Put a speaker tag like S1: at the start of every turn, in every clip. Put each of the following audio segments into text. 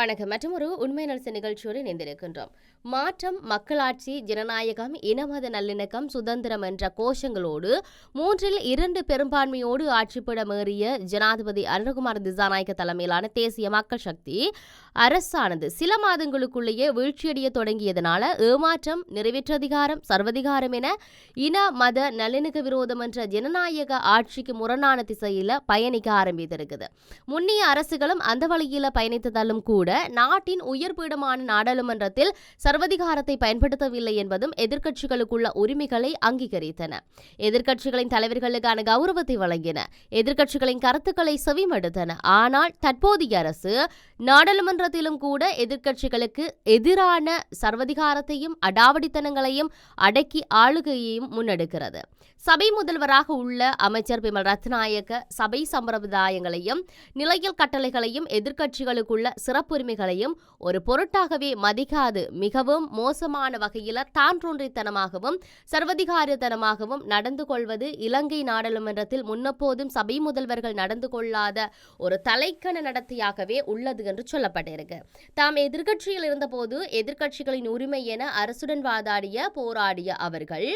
S1: வணக்கம். மற்றும் ஒரு உண்மை நலச நிகழ்ச்சியோடு இணைந்திருக்கின்றோம். மாற்றம் மக்களாட்சி ஜனநாயகம் இனமத நல்லிணக்கம் சுதந்திரம் என்ற கோஷங்களோடு மூன்றில் இரண்டு பெரும்பான்மையோடு ஆட்சிப்படமேறிய ஜனாதிபதி அருணகுமார் திசாநாயக்க தலைமையிலான தேசிய மக்கள் சக்தி அரசானது சில மாதங்களுக்குள்ளேயே வீழ்ச்சியடைய தொடங்கியதனால ஏமாற்றம் நிறைவேற்றதிகாரம் சர்வதிகாரம் என இன மத நல்லிணக்க விரோதம் என்ற ஜனநாயக ஆட்சிக்கு முரணான திசையில பயணிக்க ஆரம்பித்திருக்குது. முன்னிய அரசுகளும் அந்த வழியில பயணித்ததாலும் கூட நாட்டின் உயர்பீடமான நாடாளுமன்றத்தில் சர்வதிகாரத்தை பயன்படுத்தவில்லை என்பதும் எதிர்க்கட்சிகளுக்குள்ள உரிமைகளை அங்கீகரித்தன. எதிர்க்கட்சிகளின் தலைவர்களுக்கான கௌரவத்தை வழங்கின. எதிர்க்கட்சிகளின் கருத்துக்களை செவிமடுத்தன. ஆனால் தற்போதைய அரசு நாடாளுமன்றத்திலும் கூட எதிர்க்கட்சிகளுக்கு எதிரான சர்வதிகாரத்தையும் அடாவடித்தனங்களையும் அடக்கி ஆளுகையையும் முன்னெடுக்கிறது. சபை முதல்வராக உள்ள அமைச்சர் பிமல் ரத்நாயக்க சபை சம்பிரதாயங்களையும் நிலையல் கட்டளைகளையும் எதிர்க்கட்சிகளுக்குள்ள சிறப்புரிமைகளையும் ஒரு பொருட்டாகவே மதிக்காது மிகவும் மோசமான வகையில் தான்றொன்றித்தனமாகவும் சர்வதிகாரத்தனமாகவும் நடந்து கொள்வது இலங்கை நாடாளுமன்றத்தில் முன்னப்போதும் சபை முதல்வர்கள் நடந்து கொள்ளாத ஒரு தலைக்கண நடத்தையாகவே உள்ளது என்று சொல்லப்பட்டிருக்கு. தாம் எதிர்கட்சியில் இருந்தபோது எதிர்க்கட்சிகளின் உரிமை என அரசுடன் வாதாடிய போராடிய அவர்கள்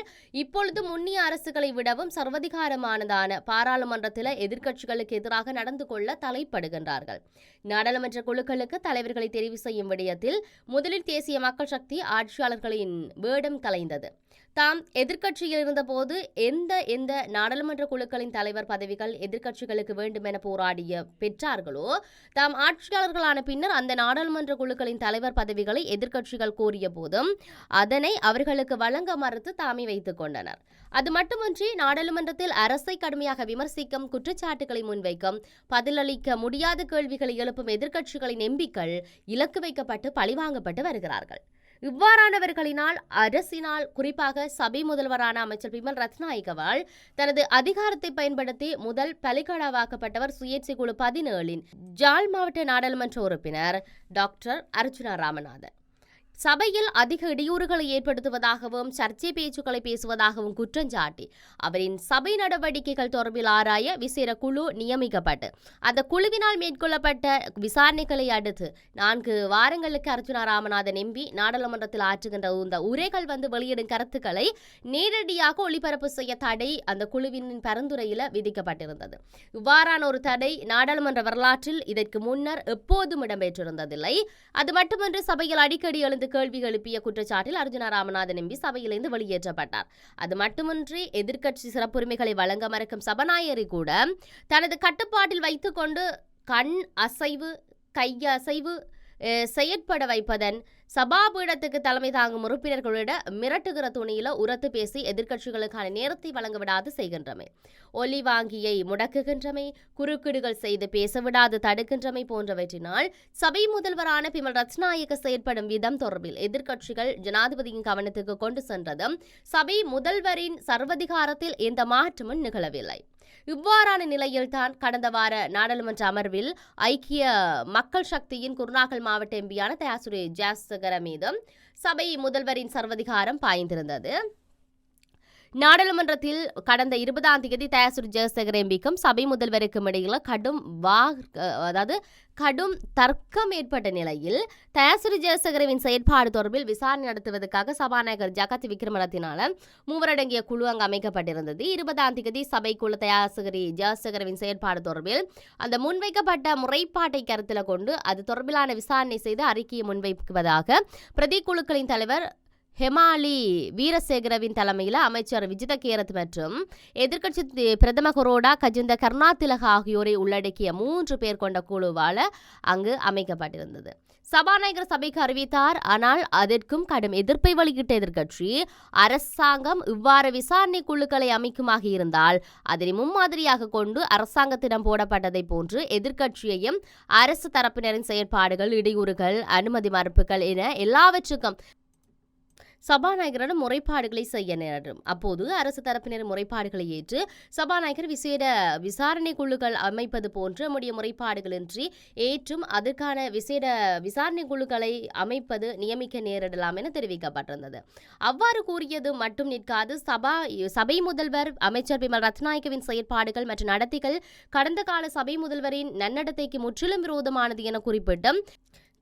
S1: இப்பொழுது முன்னிய அரசுகளை விடவும் சர்வதிகாரமானதான பாராளுமன்றத்தில் எதிர்க்கட்சிகளுக்கு எதிராக நடந்து கொள்ள தலைப்படுகின்றார்கள். நாடாளுமன்ற குழுக்களுக்கு தலைவர்களை தெரிவு செய்யும் விடயத்தில் முதலில் தேசிய மக்கள் சக்தி ஆட்சியாளர்களின் வேடம் கலைந்தது. தாம் எதிர்க்கட்சியில் இருந்தபோது எந்த எந்த நாடாளுமன்ற குழுக்களின் தலைவர் பதவிகள் எதிர்க்கட்சிகளுக்கு வேண்டும் என போராடிய பெற்றார்களோ தாம் ஆட்சியாளர்களான பின்னர் அந்த நாடாளுமன்ற குழுக்களின் தலைவர் பதவிகளை எதிர்க்கட்சிகள் கோரிய போதும் அதனை அவர்களுக்கு வழங்க மறுத்து தாமே வைத்துக் கொண்டனர். அது மட்டுமின்றி நாடாளுமன்றத்தில் அரசை கடுமையாக விமர்சிக்கும் குற்றச்சாட்டுகளை முன்வைக்கும் பதிலளிக்க முடியாத கேள்விகளை எழுப்பும் எதிர்க்கட்சிகளின் எம்பிக்கள் இலக்கு வைக்கப்பட்டு பழிவாங்கப்பட்டு வருகிறார்கள். இவ்வாறானவர்களினால் அரசினால் குறிப்பாக சபை முதல்வரான அமைச்சர் விமல் ரத்நாயகவால் தனது அதிகாரத்தை பயன்படுத்தி முதல் பலிகடாவாக்கப்பட்டவர் சுயேட்சை குழு பதினேழின் ஜாழ் மாவட்ட நாடாளுமன்ற உறுப்பினர் டாக்டர் அர்ஜுனா ராமநாதன். சபையில் அதிக இடையூறுகளை ஏற்படுத்துவதாகவும் சர்ச்சை பேச்சுக்களை பேசுவதாகவும் குற்றஞ்சாட்டி அவரின் சபை நடவடிக்கைகள் தொடர்பில் ஆராய விசேட குழு நியமிக்கப்பட்டு அந்த குழுவினால் மேற்கொள்ளப்பட்ட விசாரணைகளை அடுத்து நான்கு வாரங்களுக்கு அர்ஜுனா ராமநாதன் எம்பி நாடாளுமன்றத்தில் ஆற்றுகின்ற இந்த உரைகள் வந்து வெளியிடும் கருத்துக்களை நேரடியாக ஒளிபரப்பு செய்ய தடை அந்த குழுவின் பரிந்துரையில் விதிக்கப்பட்டிருந்தது. இவ்வாறான ஒரு தடை நாடாளுமன்ற வரலாற்றில் இதற்கு முன்னர் எப்போதும் இடம்பெற்றிருந்ததில்லை. அது மட்டுமன்று சபையில் அடிக்கடி எழுந்து கேள்வி எழுப்பிய குற்றச்சாட்டில் அர்ஜுனா ராமநாதன் எம்பி சபையிலிருந்து வெளியேற்றப்பட்டார். அது மட்டுமின்றி எதிர்க்கட்சி சிறப்புரிமைகளை வழங்க மறுக்கும் சபாநாயகரை கூட தனது கட்டுப்பாட்டில் வைத்துக்கொண்டு கண் அசைவு கையசைவு செயற்பட வைப்பதன் சபாபீடத்துக்கு தலைமை தாங்கும் உறுப்பினர்களிட மிரட்டுகிற துணியில உரத்து பேசி எதிர்க்கட்சிகளுக்கான நேரத்தை வழங்க விடாது செய்கின்றமை. ஒலி வாங்கியை முடக்குகின்றமை குறுக்கீடுகள் செய்து பேச விடாது தடுக்கின்றமை போன்றவற்றினால் சபை முதல்வரான பிமல் ரத்நாயக்க செயற்படும் விதம் தொடர்பில் எதிர்க்கட்சிகள் ஜனாதிபதியின் கவனத்துக்கு கொண்டு சென்றதும் சபை முதல்வரின் சர்வதிகாரத்தில் எந்த மாற்றமும் நிகழவில்லை. இவ்வாறான நிலையில்தான் கடந்த வார நாடாளுமன்ற அமர்வில் ஐக்கிய மக்கள் சக்தியின் குருநாகல் மாவட்ட எம்பியான தயாசுரி ஜாசகர மீதும் சபை முதல்வரின் சர்வதிகாரம் பாய்ந்திருந்தது. நாடாளுமன்றத்தில் கடந்த இருபதாம் தேதி தயாசுர் ஜெயசேகர் எம்பிக்கும் சபை முதல்வருக்கும் இடையில கடும் வா அதாவது கடும் தர்க்கம் ஏற்பட்ட நிலையில் தயாசுரி ஜெயசேகரவின் செயற்பாடு தொடர்பில் விசாரணை நடத்துவதற்காக சபாநாயகர் ஜகத் விக்ரமரத்தினால மூவரடங்கிய குழு அங்கு அமைக்கப்பட்டிருந்தது. இருபதாம் தேதி சபைக்குழு தயாசகரி ஜெயசேகரவின் செயற்பாடு தொடர்பில் அந்த முன்வைக்கப்பட்ட முறைப்பாட்டை கருத்தில் கொண்டு அது தொடர்பிலான விசாரணை செய்து அறிக்கையை முன்வைப்பதாக பிரதி குழுக்களின் தலைவர் ஹெமாலி வீரசேகரவின் தலைமையில் அமைச்சர் விஜித கேரத் மற்றும் எதிர்க்கட்சி பிரதம கொரோடா கஜிந்த கருணாதிலக ஆகியோரை உள்ளடக்கிய மூன்று பேர் கொண்ட குழுவால் அங்கு அமைக்கப்பட்டிருந்தது. சபாநாயகர் சபைக்கு அறிவித்தார் ஆனால் அதற்கும் கடும் எதிர்ப்பை வெளியிட்ட எதிர்க்கட்சி அரசாங்கம் இவ்வாறு விசாரணை குழுக்களை அமைக்குமாக இருந்தால் அதனை முன்மாதிரியாக கொண்டு அரசாங்கத்திடம் போடப்பட்டதை போன்று எதிர்க்கட்சியையும் அரசு தரப்பினரின் செயற்பாடுகள் இடையூறுகள் அனுமதி மறுப்புகள் என எல்லாவற்றுக்கும் சபாநாயகரிடம் முறைப்பாடுகளை செய்ய நேரிடும். அப்போது அரசு தரப்பினர் முறைப்பாடுகளை ஏற்று சபாநாயகர் விசேட விசாரணை குழுக்கள் அமைப்பது போன்ற நம்முடைய முறைப்பாடுகளின்றி ஏற்றும் அதற்கான விசேட விசாரணை குழுக்களை அமைப்பது நியமிக்க நேரிடலாம் என தெரிவிக்கப்பட்டிருந்தது. அவ்வாறு கூறியது மட்டும் நிற்காது. சபா சபை முதல்வர் அமைச்சர் பிமல் ரத்நாயக்கவின் செயற்பாடுகள் மற்றும் நடத்தைகள் கடந்த கால சபை முதல்வரின் நன்னடத்தைக்கு முற்றிலும் விரோதமானது என குறிப்பிட்டும்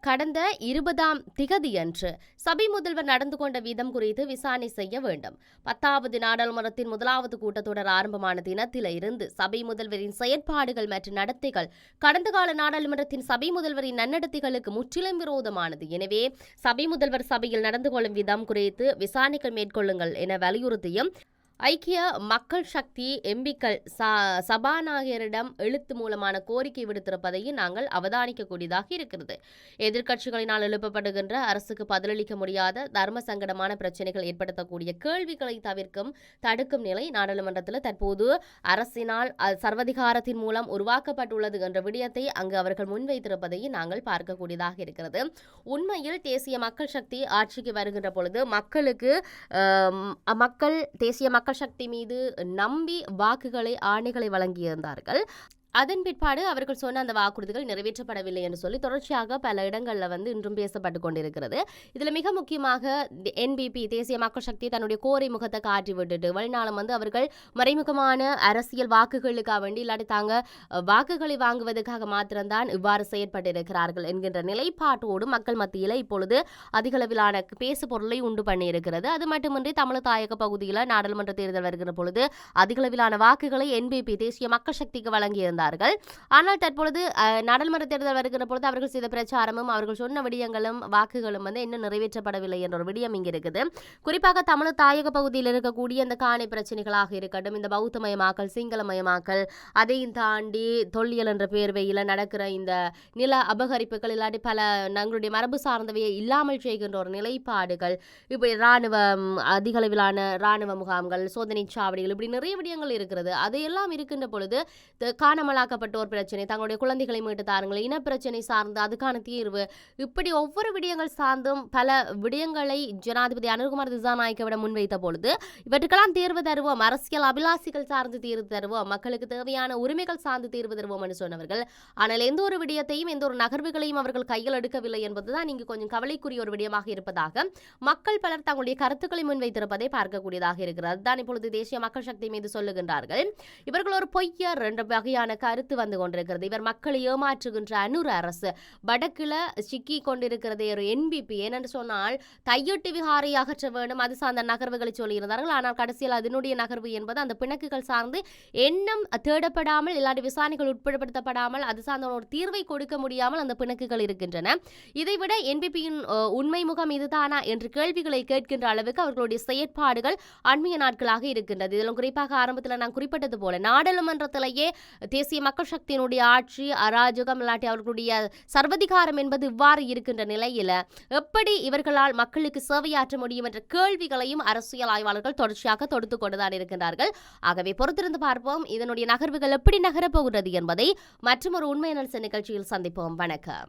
S1: கடந்த இருபதாம் திகதியன்று சபை முதல்வர் நடந்து கொண்ட விதம் குறித்து விசாரணை செய்ய வேண்டும். பத்தாவது நாடாளுமன்றத்தின் முதலாவது கூட்டத்தொடர் ஆரம்பமான தினத்தில் இருந்து சபை முதல்வரின் செயற்பாடுகள் மற்றும் நடத்தைகள் கடந்த கால நாடாளுமன்றத்தின் சபை முதல்வரின் நன்னடத்தைகளுக்கு முற்றிலும் விரோதமானது. எனவே சபை முதல்வர் சபையில் நடந்து கொள்ளும் விதம் குறித்து விசாரணைகள் மேற்கொள்ளுங்கள் என வலியுறுத்தியும் ஐக்கிய மக்கள் சக்தி எம்பிக்கள் சபாநாயகரிடம் எழுத்து மூலமான கோரிக்கை விடுத்திருப்பதையும் நாங்கள் அவதானிக்கக்கூடியதாக இருக்கிறது. எதிர்க்கட்சிகளினால் எழுப்பப்படுகின்ற அரசுக்கு பதிலளிக்க முடியாத தர்ம சங்கடமான பிரச்சனைகள் ஏற்படுத்தக்கூடிய கேள்விகளை தவிர்க்கும் தடுக்கும் நிலை நாடாளுமன்றத்தில் தற்போது அரசினால் சர்வதிகாரத்தின் மூலம் உருவாக்கப்பட்டுள்ளது என்ற விடயத்தை அங்கு அவர்கள் முன்வைத்திருப்பதையும் நாங்கள் பார்க்கக்கூடியதாக இருக்கிறது. உண்மையில் தேசிய மக்கள் சக்தி ஆட்சிக்கு வருகின்ற பொழுது மக்களுக்கு மக்கள் தேசிய மக்கள் சக்தி மீது நம்பி வாக்குகளை ஆணைகளை வழங்கியிருந்தார்கள். அதன் பிற்பாடு அவர்கள் சொன்ன அந்த வாக்குறுதிகள் நிறைவேற்றப்படவில்லை என்று சொல்லி தொடர்ச்சியாக பல இடங்களில் வந்து இன்றும் பேசப்பட்டு கொண்டிருக்கிறது. இதில் மிக முக்கியமாக என்பிபி தேசிய மக்கள் சக்தி தன்னுடைய கோரை முகத்தை காட்டி விட்டுட்டு வழிநாளம் வந்து அவர்கள் மறைமுகமான அரசியல் வாக்குகளுக்காக வேண்டி இல்லாட்டி தாங்க வாக்குகளை வாங்குவதற்காக மாத்திரம்தான் இவ்வாறு செயற்பட்டிருக்கிறார்கள் என்கின்ற நிலைப்பாட்டோடு மக்கள் மத்தியில் இப்பொழுது அதிகளவிலான பேசு பொருளை உண்டு பண்ணியிருக்கிறது. அது மட்டுமின்றி தமிழ் தாயக பகுதியில் நாடாளுமன்ற தேர்தல் வருகிற பொழுது அதிகளவிலான வாக்குகளை என்பிபி தேசிய மக்கள் சக்திக்கு வழங்கியிருந்தார். இருந்தார்கள் ஆனால் தற்பொழுது நாடாளுமன்ற தேர்தல் வருகிற பொழுது அவர்கள் செய்த பிரச்சாரமும் அவர்கள் சொன்ன விடயங்களும் வாக்குகளும் வந்து இன்னும் நிறைவேற்றப்படவில்லை என்ற ஒரு விடயம் இங்கே இருக்குது. குறிப்பாக தமிழ் தாயக பகுதியில் இருக்கக்கூடிய இந்த காணி பிரச்சனைகளாக இருக்கட்டும் இந்த பௌத்தமயமாக்கல் சிங்களமயமாக்கல் அதையும் தாண்டி தொல்லியல் என்ற பேர்வையில் நடக்கிற இந்த நில அபகரிப்புகள் இல்லாட்டி பல நங்களுடைய மரபு சார்ந்தவையை இல்லாமல் செய்கின்ற ஒரு நிலைப்பாடுகள் இப்படி இராணுவம் அதிக அளவிலான இராணுவ முகாம்கள் சோதனை சாவடிகள் இப்படி நிறைய விடயங்கள் இருக்கிறது. அதையெல்லாம் இருக்கின்ற பொழுது காணாமல் காணாமலாக்கப்பட்டோர் பிரச்சனை தங்களுடைய குழந்தைகளை மீட்டு தாருங்கள் இனப்பிரச்சனை சார்ந்து அதுக்கான தீர்வு. இப்படி ஒவ்வொரு விடயங்கள் சார்ந்தும் பல விடயங்களை ஜனாதிபதி அனுகுமார் திசாநாயக்கவிட முன்வைத்த பொழுது இவற்றுக்கெல்லாம் தீர்வு தருவோம் அரசியல் அபிலாசிகள் சார்ந்து தீர்வு தருவோம் மக்களுக்கு தேவையான உரிமைகள் சார்ந்து தீர்வு தருவோம் என்று சொன்னவர்கள். ஆனால் எந்த ஒரு விடயத்தையும் எந்த ஒரு நகர்வுகளையும் அவர்கள் கையில் எடுக்கவில்லை என்பதுதான் இங்கு கொஞ்சம் கவலைக்குரிய ஒரு விடயமாக இருப்பதாக மக்கள் பலர் தங்களுடைய கருத்துக்களை முன்வைத்திருப்பதை பார்க்கக்கூடியதாக இருக்கிறது. அதுதான் இப்பொழுது தேசிய மக்கள் சக்தி மீது சொல்லுகின்றார்கள். இவர்கள் ஒரு பொய்யர் என்ற வகையான கருத்து வந்து கொண்டிருக்கிறது. இவர் மக்களை ஏமாற்றுகின்ற அனுர் அரசு. வடக்கில் சிக்கி கொண்டிருக்கிறது ஒரு என்பிபி ஏனென்று சொன்னால் தையொட்டி விகாரை அகற்ற வேண்டும். அது சார்ந்த நகர்வுகளை சொல்லியிருந்தார்கள். ஆனால் கடைசியில் அதனுடைய நகர்வு என்பது அந்த பிணக்குகள் சார்ந்து எண்ணம் தேடப்படாமல் இல்லாட்டி விசாரணைகள் உட்படுத்தப்படாமல் அது சார்ந்த ஒரு தீர்வை கொடுக்க முடியாமல் அந்த பிணக்குகள் இருக்கின்றன. இதைவிட என்பிபியின் உண்மை முகம் இதுதானா என்று கேள்விகளை கேட்கின்ற அளவுக்கு அவர்களுடைய செயற்பாடுகள் அண்மைய நாட்களாக இருக்கின்றது. இதிலும் குறிப்பாக ஆரம்பத்தில் நான் குறிப்பிட்டது போல நாடாளுமன்றத்திலேயே தேசிய மக்கள் சக்தியினுடைய ஆட்சி அராஜகம் இல்லாட்டி அவர்களுடைய சர்வதிகாரம் என்பது இவ்வாறு இருக்கின்ற நிலையில் எப்படி இவர்களால் மக்களுக்கு சேவையாற்ற முடியும் என்ற கேள்விகளையும் அரசியல் ஆய்வாளர்கள் தொடர்ச்சியாக தொடுத்து கொண்டுதான் இருக்கின்றார்கள். ஆகவே பொறுத்திருந்து பார்ப்போம். இதனுடைய நகர்வுகள் எப்படி நகரப்போகிறது என்பதை மற்றும் ஒரு உண்மை நிகழ்ச்சியில் சந்திப்போம். வணக்கம்.